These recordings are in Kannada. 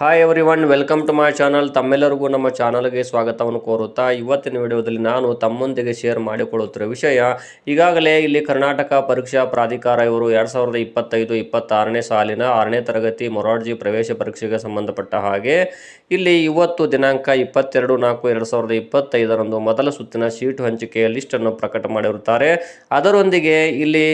Hi every one welcome to my channel ತಮ್ಮೆಲ್ಲರಿಗೂ ನಮ್ಮ ಚಾನಲ್ಗೆ ಸ್ವಾಗತವನ್ನು ಕೋರುತ್ತಾ ಇವತ್ತಿನ ವಿಡಿಯೋದಲ್ಲಿ ನಾನು ತಮ್ಮೊಂದಿಗೆ ಶೇರ್ ಮಾಡಿಕೊಳ್ಳುತ್ತಿರುವ ವಿಷಯ, ಈಗಾಗಲೇ ಇಲ್ಲಿ ಕರ್ನಾಟಕ ಪರೀಕ್ಷಾ ಪ್ರಾಧಿಕಾರ ಇವರು ಎರಡು ಸಾವಿರದ ಇಪ್ಪತ್ತೈದು, ಇಪ್ಪತ್ತಾರನೇ ಸಾಲಿನ ಆರನೇ ತರಗತಿ ಮೊರಾರ್ಜಿ ಪ್ರವೇಶ ಪರೀಕ್ಷೆಗೆ ಸಂಬಂಧಪಟ್ಟ ಹಾಗೆ, ಇಲ್ಲಿ ಇವತ್ತು ದಿನಾಂಕ ಇಪ್ಪತ್ತೆರಡು ನಾಲ್ಕು ಎರಡು ಸಾವಿರದ ಇಪ್ಪತ್ತೈದರಂದು ಮೊದಲ ಸುತ್ತಿನ ಸೀಟು ಹಂಚಿಕೆಯ ಲಿಸ್ಟನ್ನು ಪ್ರಕಟ ಮಾಡಿರುತ್ತಾರೆ. ಅದರೊಂದಿಗೆ ಇಲ್ಲಿ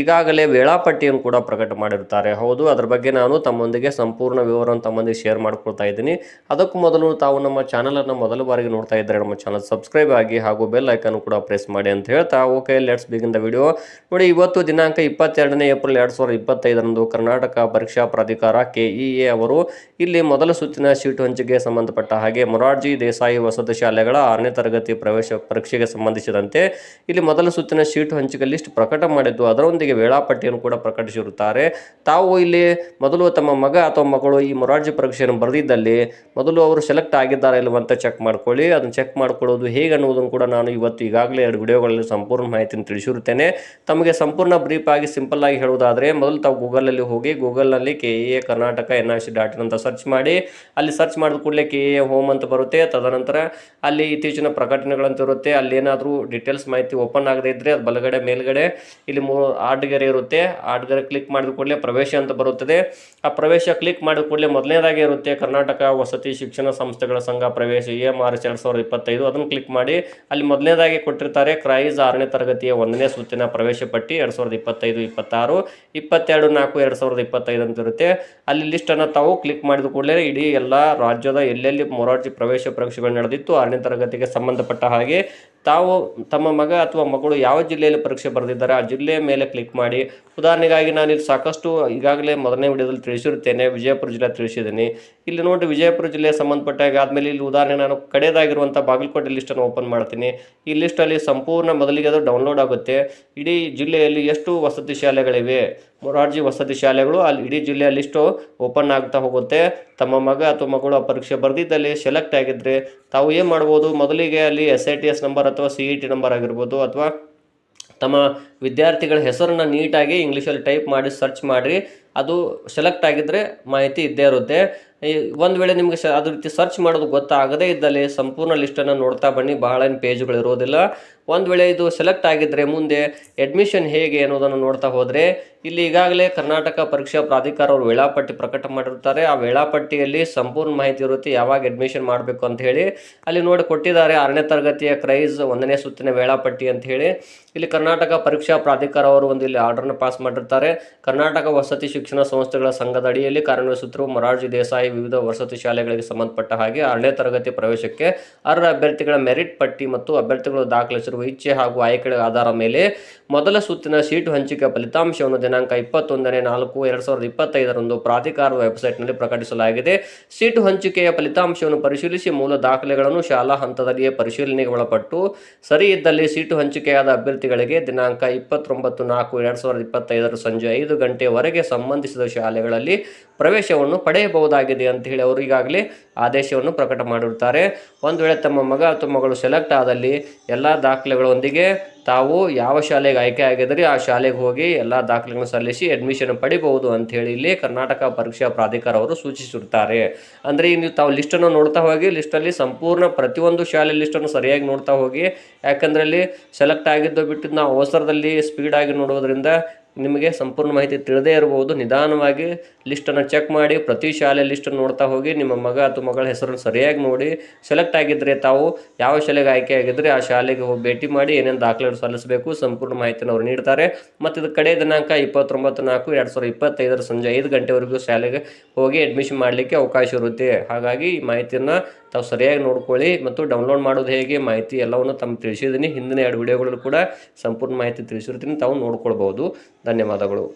ಈಗಾಗಲೇ ವೇಳಾಪಟ್ಟಿಯನ್ನು ಕೂಡ ಪ್ರಕಟ ಮಾಡಿರುತ್ತಾರೆ. ಹೌದು, ಅದರ ಬಗ್ಗೆ ನಾನು ತಮ್ಮೊಂದಿಗೆ ಸಂಪೂರ್ಣ ವಿವರವನ್ನು ತಮ್ಮೊಂದಿಗೆ ಶೇರ್ ಮಾಡ್ಕೊಳ್ತಾ ಇದ್ದೀನಿ. ಅದಕ್ಕೂ ಮೊದಲು ತಾವು ನಮ್ಮ ಚಾನಲನ್ನು ಮೊದಲ ಬಾರಿಗೆ ನೋಡ್ತಾ ಇದ್ದರೆ ನಮ್ಮ ಚಾನಲ್ ಸಬ್ಸ್ಕ್ರೈಬ್ ಆಗಿ ಹಾಗೂ ಬೆಲ್ ಐಕನ್ ಕೂಡ ಪ್ರೆಸ್ ಮಾಡಿ ಅಂತ ಹೇಳ್ತಾ okay let's begin the video ನೋಡಿ, ಇವತ್ತು ದಿನಾಂಕ ಇಪ್ಪತ್ತೆರಡನೇ ಏಪ್ರಿಲ್ ಎರಡು ಸಾವಿರದ ಇಪ್ಪತ್ತೈದರಂದು ಕರ್ನಾಟಕ ಪರೀಕ್ಷಾ ಪ್ರಾಧಿಕಾರ ಕೆಇಎ ಎ ಅವರು ಇಲ್ಲಿ ಮೊದಲ ಸುತ್ತಿನ ಸೀಟು ಹಂಚಿಕೆ ಸಂಬಂಧಪಟ್ಟ ಹಾಗೆ ಮೊರಾರ್ಜಿ ದೇಸಾಯಿ ವಸತಿ ಶಾಲೆಗಳ ಆರನೇ ತರಗತಿ ಪ್ರವೇಶ ಪರೀಕ್ಷೆಗೆ ಸಂಬಂಧಿಸಿದಂತೆ ಇಲ್ಲಿ ಮೊದಲ ಸುತ್ತಿನ ಸೀಟು ಹಂಚಿಕೆ ಲಿಸ್ಟ್ ಪ್ರಕಟ ಮಾಡಿದ್ದು, ಅದರೊಂದಿಗೆ ವೇಳಾಪಟ್ಟಿಯನ್ನು ಕೂಡ ಪ್ರಕಟಿಸಿರುತ್ತಾರೆ. ತಾವು ಇಲ್ಲಿ ಮೊದಲು ತಮ್ಮ ಮಗ ಅಥವಾ ಮಗಳು ಈ ಮೊರಾರ್ಜಿ ಪರೀಕ್ಷೆಯನ್ನು ಬರೆದಿದ್ದಲ್ಲಿ ಮೊದಲು ಅವರು ಸೆಲೆಕ್ಟ್ ಆಗಿದ್ದಾರೆ ಇಲ್ಲವಂತ ಚೆಕ್ ಮಾಡ್ಕೊಳ್ಳಿ. ಅದನ್ನು ಚೆಕ್ ಮಾಡ್ಕೊಳ್ಳೋದು ಹೇಗೆ ಅನ್ನೋದನ್ನು ಕೂಡ ನಾನು ಇವತ್ತು ಈಗಾಗಲೇ ಎರಡು ವಿಡಿಯೋಗಳಲ್ಲಿ ಸಂಪೂರ್ಣ ಮಾಹಿತಿಯನ್ನು ತಿಳಿಸಿರುತ್ತೇನೆ. ತಮಗೆ ಸಂಪೂರ್ಣ ಬ್ರೀಫ್ ಆಗಿ ಸಿಂಪಲ್ ಆಗಿ ಹೇಳುವುದಾದರೆ ಮೊದಲು ತಾವು ಗೂಗಲಲ್ಲಿ ಹೋಗಿ ಗೂಗಲ್ನಲ್ಲಿ K A Karnataka N R C dot ಅಂತ ಸರ್ಚ್ ಮಾಡಿ. ಅಲ್ಲಿ ಸರ್ಚ್ ಮಾಡಿದ ಕೂಡಲೇ ಕೆ ಎ ಹೋಮ್ ಅಂತ ಬರುತ್ತೆ. ತದನಂತರ ಅಲ್ಲಿ ಇತ್ತೀಚಿನ ಪ್ರಕಟಣೆಗಳಂತ ಇರುತ್ತೆ. ಅಲ್ಲಿ ಏನಾದರೂ ಡೀಟೇಲ್ಸ್ ಮಾಹಿತಿ ಓಪನ್ ಆಗದೇ ಇದ್ದರೆ ಅದು ಬಲಗಡೆ ಮೇಲ್ಗಡೆ ಇಲ್ಲಿ ಮೂ ಆಡ್ಗೆರೆ ಇರುತ್ತೆ. ಆಡ್ಗೆರೆ ಕ್ಲಿಕ್ ಮಾಡಿದ ಕೂಡಲೇ ಪ್ರವೇಶ ಅಂತ ಬರುತ್ತದೆ. ಆ ಪ್ರವೇಶ ಕ್ಲಿಕ್ ಮಾಡಿದ ಕೂಡಲೇ ಮೊದಲನೇದಾಗಿ ಇರುತ್ತೆ ಕರ್ನಾಟಕ ವಸತಿ ಶಿಕ್ಷಣ ಸಂಸ್ಥೆಗಳ ಸಂಘ ಪ್ರವೇಶ ಎ ಮಾರ್ಚ್ ಎರಡು ಸಾವಿರದ ಇಪ್ಪತ್ತೈದು. ಅದನ್ನು ಕ್ಲಿಕ್ ಮಾಡಿ, ಅಲ್ಲಿ ಮೊದಲನೇದಾಗಿ ಕೊಟ್ಟಿರ್ತಾರೆ ಕ್ರೈಸ್ ಆರನೇ ತರಗತಿಯ ಒಂದನೇ ಸುತ್ತಿನ ಪ್ರವೇಶ ಪಟ್ಟಿ ಎರಡು ಸಾವಿರದ ಇಪ್ಪತ್ತೈದು, ಇಪ್ಪತ್ತಾರು, ಇಪ್ಪತ್ತೆರಡು, ನಾಲ್ಕು, ಎರಡು ಸಾವಿರದ ಇಪ್ಪತ್ತೈದು ಅಂತ ಇರುತ್ತೆ. ಅಲ್ಲಿ ಲಿಸ್ಟನ್ನು ತಾವು ಕ್ಲಿಕ್ ಮಾಡಿದ ಕೂಡಲೇ ಇಡೀ ಎಲ್ಲ ರಾಜ್ಯದ ಎಲ್ಲೆಲ್ಲಿ ಮೊರಾರ್ಜಿ ಪ್ರವೇಶ ಪರೀಕ್ಷೆಗಳು ನಡೆದಿತ್ತು, ಆರನೇ ತರಗತಿಗೆ ಸಂಬಂಧಪಟ್ಟ ಹಾಗೆ ತಾವು ತಮ್ಮ ಮಗ ಅಥವಾ ಮಗಳು ಯಾವ ಜಿಲ್ಲೆಯಲ್ಲಿ ಪರೀಕ್ಷೆ ಬರೆದಿದ್ದಾರೆ ಆ ಜಿಲ್ಲೆಯ ಮೇಲೆ ಕ್ಲಿಕ್ ಮಾಡಿ. ಉದಾಹರಣೆಗಾಗಿ ನಾನು ಇಲ್ಲಿ ಸಾಕಷ್ಟು ಈಗಾಗಲೇ ಮೊದಲನೇ ವಿಡಿಯೋದಲ್ಲಿ ತಿಳಿಸಿರುತ್ತೇನೆ, ವಿಜಯಪುರ ಜಿಲ್ಲೆ ತಿಳಿಸಿದ್ದೀನಿ. ಇಲ್ಲಿ ನೋಡಿ ವಿಜಯಪುರ ಜಿಲ್ಲೆ ಸಂಬಂಧಪಟ್ಟಾಗ ಆದಮೇಲೆ ಇಲ್ಲಿ ಉದಾಹರಣೆ ನಾನು ಕಡೆಯದಾಗಿರುವಂಥ ಬಾಗಲಕೋಟೆ ಲಿಸ್ಟನ್ನು ಓಪನ್ ಮಾಡ್ತೀನಿ. ಈ ಲಿಸ್ಟಲ್ಲಿ ಸಂಪೂರ್ಣ ಮೊದಲಿಗೆ ಅದು ಡೌನ್ಲೋಡ್ ಆಗುತ್ತೆ. ಇಡೀ ಜಿಲ್ಲೆಯಲ್ಲಿ ಎಷ್ಟು ವಸತಿ ಶಾಲೆಗಳಿವೆ? ಮೊರಾರ್ಜಿ ವಸತಿ ಶಾಲೆಗಳು ಅಲ್ಲಿ ಇಡೀ ಜಿಲ್ಲೆಯ ಲಿಸ್ಟು ಓಪನ್ ಆಗ್ತಾ ಹೋಗುತ್ತೆ. ತಮ್ಮ ಮಗ ಅಥವಾ ಮಗಳು ಆ ಪರೀಕ್ಷೆ ಬರೆದಿದ್ದಲ್ಲಿ ಸೆಲೆಕ್ಟ್ ಆಗಿದ್ದರೆ ತಾವು ಏನು ಮಾಡ್ಬೋದು? ಮೊದಲಿಗೆ ಅಲ್ಲಿ S I T S number ಅಥವಾ ಸಿ ಇ ಟಿ ನಂಬರ್ ಆಗಿರ್ಬೋದು ಅಥವಾ ತಮ್ಮ ವಿದ್ಯಾರ್ಥಿಗಳ ಹೆಸರನ್ನು ನೀಟಾಗಿ ಇಂಗ್ಲೀಷಲ್ಲಿ ಟೈಪ್ ಮಾಡಿ ಸರ್ಚ್ ಮಾಡಿ ಅದು ಸೆಲೆಕ್ಟ್ ಆಗಿದ್ದರೆ ಮಾಹಿತಿ ಇದ್ದೇ ಇರುತ್ತೆ. ಒಂದು ವೇಳೆ ನಿಮಗೆ ಅದ್ರ ರೀತಿ ಸರ್ಚ್ ಮಾಡೋದು ಗೊತ್ತಾಗದೇ ಇದ್ದಲ್ಲಿ ಸಂಪೂರ್ಣ ಲಿಸ್ಟನ್ನು ನೋಡ್ತಾ ಬನ್ನಿ. ಬಹಳ ಏನು ಪೇಜ್ಗಳು ಇರೋದಿಲ್ಲ. ಒಂದು ವೇಳೆ ಇದು ಸೆಲೆಕ್ಟ್ ಆಗಿದ್ದರೆ ಮುಂದೆ ಅಡ್ಮಿಷನ್ ಹೇಗೆ ಅನ್ನೋದನ್ನು ನೋಡ್ತಾ ಹೋದರೆ ಇಲ್ಲಿ ಈಗಾಗಲೇ ಕರ್ನಾಟಕ ಪರೀಕ್ಷಾ ಪ್ರಾಧಿಕಾರ ಅವರು ವೇಳಾಪಟ್ಟಿ ಪ್ರಕಟ ಮಾಡಿರ್ತಾರೆ. ಆ ವೇಳಾಪಟ್ಟಿಯಲ್ಲಿ ಸಂಪೂರ್ಣ ಮಾಹಿತಿ ಇರುತ್ತೆ. ಯಾವಾಗ ಅಡ್ಮಿಷನ್ ಮಾಡಬೇಕು ಅಂತ ಹೇಳಿ. ಅಲ್ಲಿ ನೋಡಿ ಕೊಟ್ಟಿದ್ದಾರೆ ಆರನೇ ತರಗತಿಯ ಕ್ರೈಸ್ ಒಂದನೇ ಸುತ್ತಿನ ವೇಳಾಪಟ್ಟಿ ಅಂತ ಹೇಳಿ. ಇಲ್ಲಿ ಕರ್ನಾಟಕ ಪರೀಕ್ಷಾ ಪ್ರಾಧಿಕಾರ ಅವರು ಒಂದು ಇಲ್ಲಿ ಆರ್ಡರ್ನ ಪಾಸ್ ಮಾಡಿರ್ತಾರೆ. ಕರ್ನಾಟಕ ವಸತಿ ಶಿಕ್ಷಣ ಸಂಸ್ಥೆಗಳ ಸಂಘದ ಅಡಿಯಲ್ಲಿ ಕಾರ್ಯನಿರ್ವಹಿಸುತ್ತಿರುವ ಮೊರಾರ್ಜಿ ದೇಸಾಯಿ ವಿವಿಧ ವಸತಿ ಶಾಲೆಗಳಿಗೆ ಸಂಬಂಧಪಟ್ಟ ಹಾಗೆ ಆರನೇ ತರಗತಿ ಪ್ರವೇಶಕ್ಕೆ ಅರ್ಹ ಅಭ್ಯರ್ಥಿಗಳ ಮೆರಿಟ್ ಪಟ್ಟಿ ಮತ್ತು ಅಭ್ಯರ್ಥಿಗಳು ದಾಖಲಿಸಿರುವ ಇಚ್ಛೆ ಹಾಗೂ ಆಯ್ಕೆಗಳ ಆಧಾರ ಮೇಲೆ ಮೊದಲ ಸುತ್ತಿನ ಸೀಟು ಹಂಚಿಕೆ ಫಲಿತಾಂಶವನ್ನು ದಿನಾಂಕ ಇಪ್ಪತ್ತೊಂದನೇ ನಾಲ್ಕು ಎರಡು ಸಾವಿರದ ಇಪ್ಪತ್ತೈದರಂದು ಪ್ರಾಧಿಕಾರದ ವೆಬ್ಸೈಟ್ನಲ್ಲಿ ಪ್ರಕಟಿಸಲಾಗಿದೆ. ಸೀಟು ಹಂಚಿಕೆಯ ಫಲಿತಾಂಶವನ್ನು ಪರಿಶೀಲಿಸಿ ಮೂಲ ದಾಖಲೆಗಳನ್ನು ಶಾಲಾ ಹಂತದಲ್ಲಿಯೇ ಪರಿಶೀಲನೆಗೆ ಒಳಪಟ್ಟು ಸರಿ ಇದ್ದಲ್ಲಿ ಸೀಟು ಹಂಚಿಕೆಯಾದ ಅಭ್ಯರ್ಥಿಗಳಿಗೆ ದಿನಾಂಕ ಇಪ್ಪತ್ತೊಂಬತ್ತು ನಾಲ್ಕು ಎರಡು ಸಾವಿರದ ಇಪ್ಪತ್ತೈದರ ಸಂಜೆ ಐದು ಗಂಟೆವರೆಗೆ ಸಂಬಂಧಿಸಿದ ಶಾಲೆಗಳಲ್ಲಿ ಪ್ರವೇಶವನ್ನು ಪಡೆಯಬಹುದಾಗಿದೆ ಅಂತ ಹೇಳಿ ಅವರು ಈಗಾಗಲೇ ಆದೇಶವನ್ನು ಪ್ರಕಟ ಮಾಡಿರುತ್ತಾರೆ. ಒಂದು ವೇಳೆ ತಮ್ಮ ಮಗ ಅಥವಾ ಮಗಳು ಸೆಲೆಕ್ಟ್ ಆದಲ್ಲಿ ಎಲ್ಲ ದಾಖಲೆಗಳೊಂದಿಗೆ ತಾವು ಯಾವ ಶಾಲೆಗೆ ಆಯ್ಕೆ ಆಗಿದ್ರೆ ಆ ಶಾಲೆಗೆ ಹೋಗಿ ಎಲ್ಲ ದಾಖಲೆಗಳನ್ನು ಸಲ್ಲಿಸಿ ಅಡ್ಮಿಷನ್ ಪಡಿಬಹುದು ಅಂತ ಹೇಳಿ ಇಲ್ಲಿ ಕರ್ನಾಟಕ ಪರೀಕ್ಷಾ ಪ್ರಾಧಿಕಾರ ಅವರು ಸೂಚಿಸಿರುತ್ತಾರೆ. ಅಂದರೆ ಈಗ ನೀವು ತಾವು ಲಿಸ್ಟನ್ನು ನೋಡ್ತಾ ಹೋಗಿ ಲಿಸ್ಟಲ್ಲಿ ಸಂಪೂರ್ಣ ಪ್ರತಿಯೊಂದು ಶಾಲೆ ಲಿಸ್ಟನ್ನು ಸರಿಯಾಗಿ ನೋಡ್ತಾ ಹೋಗಿ, ಯಾಕಂದರೆ ಅಲ್ಲಿ ಸೆಲೆಕ್ಟ್ ಆಗಿದ್ದು ಬಿಟ್ಟು ನಾವು ಅವಸರದಲ್ಲಿ ಸ್ಪೀಡಾಗಿ ನೋಡೋದ್ರಿಂದ ನಿಮಗೆ ಸಂಪೂರ್ಣ ಮಾಹಿತಿ ತಿಳಿದೇ ಇರಬಹುದು ನಿಧಾನವಾಗಿ ಲಿಸ್ಟನ್ನು ಚೆಕ್ ಮಾಡಿ, ಪ್ರತಿ ಶಾಲೆ ಲಿಸ್ಟನ್ನು ನೋಡ್ತಾ ಹೋಗಿ, ನಿಮ್ಮ ಮಗ ಅಥವಾ ಮಗಳ ಹೆಸರನ್ನು ಸರಿಯಾಗಿ ನೋಡಿ ಸೆಲೆಕ್ಟ್ ಆಗಿದ್ದರೆ ತಾವು ಯಾವ ಶಾಲೆಗೆ ಆಯ್ಕೆ ಆಗಿದ್ದರೆ ಆ ಶಾಲೆಗೆ ಹೋಗಿ ಭೇಟಿ ಮಾಡಿ, ಏನೇನು ದಾಖಲೆಗಳು ಸಲ್ಲಿಸಬೇಕು, ಸಂಪೂರ್ಣ ಮಾಹಿತಿಯನ್ನು ಅವರು ನೀಡ್ತಾರೆ. ಮತ್ತು ಇದು ಕಡೆ ದಿನಾಂಕ ಇಪ್ಪತ್ತೊಂಬತ್ತು ನಾಲ್ಕು, ಎರಡು ಸಾವಿರದ ಇಪ್ಪತ್ತೈದರ ಸಂಜೆ ಐದು ಗಂಟೆವರೆಗೂ ಶಾಲೆಗೆ ಹೋಗಿ ಅಡ್ಮಿಷನ್ ಮಾಡಲಿಕ್ಕೆ ಅವಕಾಶ ಇರುತ್ತೆ. ಹಾಗಾಗಿ ಈ ಮಾಹಿತಿಯನ್ನು ತಾವು ಸರಿಯಾಗಿ ನೋಡ್ಕೊಳ್ಳಿ ಮತ್ತು ಡೌನ್ಲೋಡ್ ಮಾಡೋದು ಹೇಗೆ, ಮಾಹಿತಿ ಎಲ್ಲವನ್ನು ತಮ್ಮ ತಿಳಿಸಿದ್ದೀನಿ. ಹಿಂದಿನ ಎರಡು ವಿಡಿಯೋಗಳಲ್ಲೂ ಕೂಡ ಸಂಪೂರ್ಣ ಮಾಹಿತಿ ತಿಳಿಸಿರ್ತೀನಿ, ತಾವು ನೋಡ್ಕೊಳ್ಬೋದು. ಧನ್ಯವಾದಗಳು.